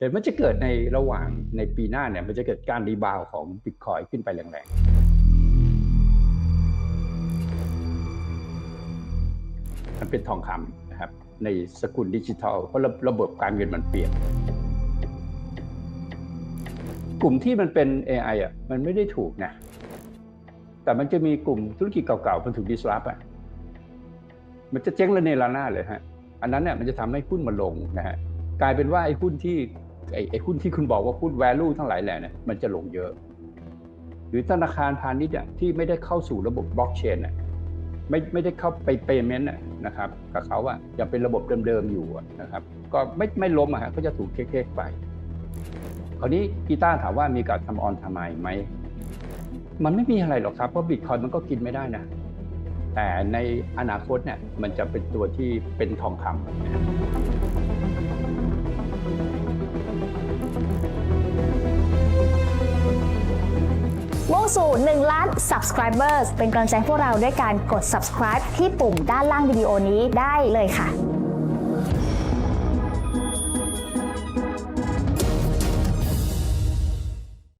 แต่มันจะเกิดในระหว่างในปีหน้าเนี่ยมันจะเกิดการรีบาวของบิตคอยขึ้นไปแรงๆ มันเป็นทองคำนะครับในสกุลดิจิทัล เพราะระระบบการเงินมันเปลี่ยน กลุ่มที่มันเป็น AI อะมันไม่ได้ถูกนะ แต่มันจะมีกลุ่มธุรกิจเก่าๆ มันถูก disrupt อะมันจะเจ๊งระเนระนาดเลยฮะ อันนั้นเนี่ยมันจะทำให้หุ้นมันลงนะฮะกลายเป็นว่าไอ้หุ้นที่ ไอ้ไอ้หุ้นที่คุณบอกว่าหุ้น value ทั้งหลายแหล่เนี่ยมันจะลงเยอะ หรือธนาคารพาณิชย์อะที่ไม่ได้เข้าสู่ระบบบล็อกเชนอะไม่ไม่ได้เข้าไป payment อะนะครับกับเขาอะยังเป็นระบบเดิมๆอยู่นะครับ ก็ไม่ไม่ล้มอะฮะก็จะถูกเค้กๆไป คราวนี้กีตาร์ถามว่ามีการทำออนทำไมไหมมันไม่มีอะไรหรอกครับเพราะบิตคอยมันก็กินไม่ได้นะแต่ในอนาคตเนี่ยมันจะเป็นตัวที่เป็นทองคำ สู่ 1 ล้าน subscribers เป็นกำลังใจพวกเราด้วยการกด subscribe ที่ปุ่มด้านล่างวิดีโอนี้ได้เลยค่ะ